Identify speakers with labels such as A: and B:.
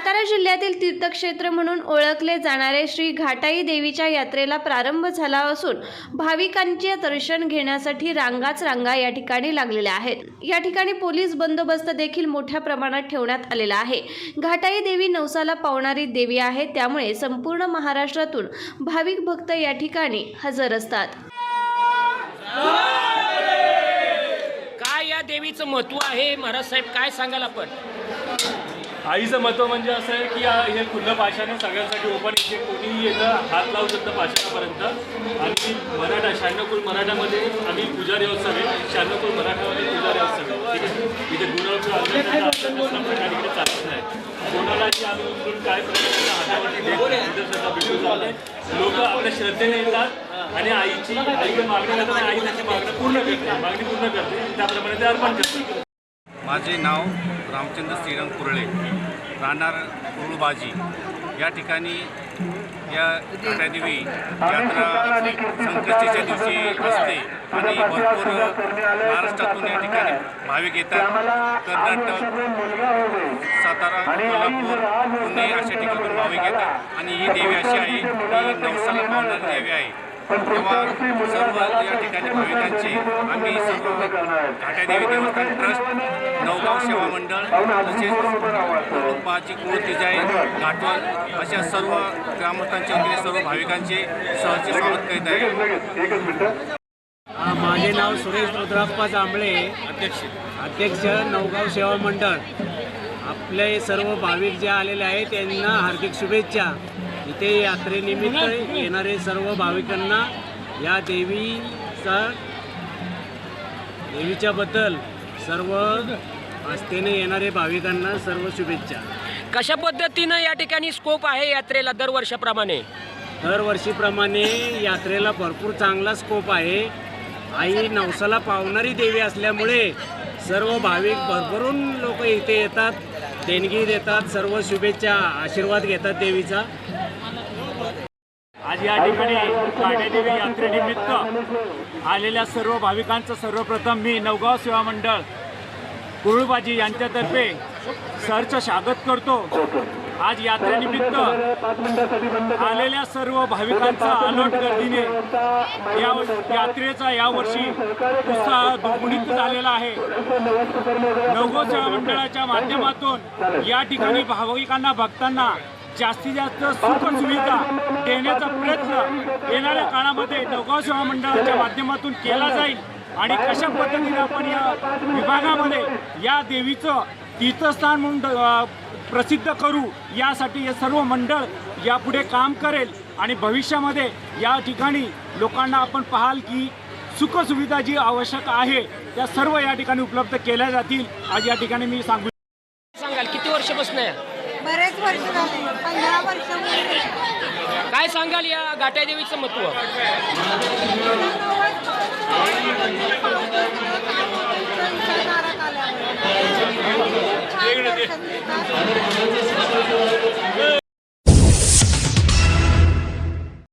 A: सातारा जिल्ह्यातील तीर्थक्षेत्र म्हणून ओळखले जाणारे श्री घाटाई देवीच्या यात्रेला प्रारंभ झाला असून भाविकांचे दर्शन घेण्यासाठी रांगाच रांगा या ठिकाणी लागलेल्या आहेत. या ठिकाणी पोलीस बंदोबस्त देखील मोठ्या प्रमाणात ठेवण्यात आलेला आहे. घाटाई देवी नवसाला पावणारी देवी आहे. त्यामुळे संपूर्ण महाराष्ट्रातून भाविक भक्त या ठिकाणी हजर असतात.
B: काय या देवीचं महत्त्व आहे? महाराज साहेब काय सांगाल आपण?
C: आईचं महत्त्व म्हणजे असं आहे की हे खुलं पाषाण सगळ्यांसाठी ओपन इथे कोणीही येतं हात लावू शकतं पाषाणापर्यंत. आणि मराठा शहाण्णवकुल मराठामध्ये आम्ही पूजा आहोत आहे. शहाण्णवकुल मराठामध्ये पूजा आहोत सगळे ठीक आहे? इथे गुणवत्ता इकडे चालत नाही कोणालाही आम्ही उचलून काय प्रकारच्या हातावरती लोक आपल्या श्रद्धेने येतात आणि आईची आईकडे मागणी करतात आणि आई त्याची मागणी पूर्ण करते. मागणी पूर्ण करते. त्याप्रमाणे ते अर्पण करतात.
D: माझे नाव रामचंद्र श्रीरंग कुरळे. राहणार कुरुळबाजी. या ठिकाणी या घाटादेवी यात्रा संकष्टीच्या दिवशी असते आणि भरपूर महाराष्ट्रातून या ठिकाणी भाविक येतात. कर्नाटक सातारा कोल्हापूर पुणे अशा ठिकाणी भाविक येतात. आणि ही देवी अशी आहे की नवसाला पावणारी देवी आहे. तेव्हा सर्व या ठिकाणी भाविकांचे आम्ही सर्व घाटादेवी देवस्थान ट्रस्ट नवगाव सेवा मंडळ तसेच पाची कुळतिजाई घाटवल अशा सर्व ग्रामस्थांच्या वतीने सर्व भाविकांचे सहर्ष स्वागत करीत आहे
E: हा, माझे नाव सुरेश रुद्राप्पा जांभळे अध्यक्ष अध्यक्ष नवगाव सेवा मंडळ आपले सर्व भाविक जे आलेले आहेत त्यांना हार्दिक शुभेच्छा इथे यात्रेनिमित्त येणारे सर्व भाविकांना या देवीचा देवीच्या बद्दल सर्व आस्थेने येणारे भाविकांना सर्व शुभेच्छा.
B: कशा पद्धतीनं या ठिकाणी स्कोप आहे यात्रेला दरवर्षाप्रमाणे?
E: दरवर्षीप्रमाणे यात्रेला भरपूर चांगला स्कोप आहे. आई नवसाला पावणारी देवी असल्यामुळे सर्व भाविक भरभरून लोक इथे येतात देणगी देतात सर्व शुभेच्छा आशीर्वाद घेतात देवीचा.
C: या ठिकाणी काटेदेवी यात्रेनिमित्त आलेल्या सर्व भाविकांचं सर्वप्रथम मी नवगाव सेवा मंडळ कुरुळबाजी यांच्यातर्फे सरचं स्वागत करतो. आज यात्रेनिमित्त आलेल्या सर्व भाविकांचा अलोट गर्दीने या यात्रेचा यावर्षी उत्साह दुर्गुणित झालेला आहे. नवगो सेवा मंडळाच्या माध्यमातून या ठिकाणी भाविकांना भक्तांना जास्तीत जास्त सुख सुविधा देण्याचा प्रयत्न येणाऱ्या काळामध्ये नवगाव सेवा मंडळाच्या माध्यमातून केला जाईल. आणि कशा पद्धतीने आपण या विभागामध्ये या देवीचं तीर्थस्थान म्हणून प्रसिद्ध करू यासाठी हे सर्व मंडळ यापुढे काम करेल. आणि भविष्यामध्ये या ठिकाणी लोकांना आपण पाहाल की सुखसुविधा जी आवश्यक आहे त्या सर्व या ठिकाणी उपलब्ध केल्या जातील. आज या ठिकाणी मी सांगू
B: सांगाल किती वर्षापासून आहे?
F: बरेच वर्ष झाले पंधरा वर्ष.
B: काय सांगाल या घाट्या देवीचं
F: महत्त्व आल्यावर.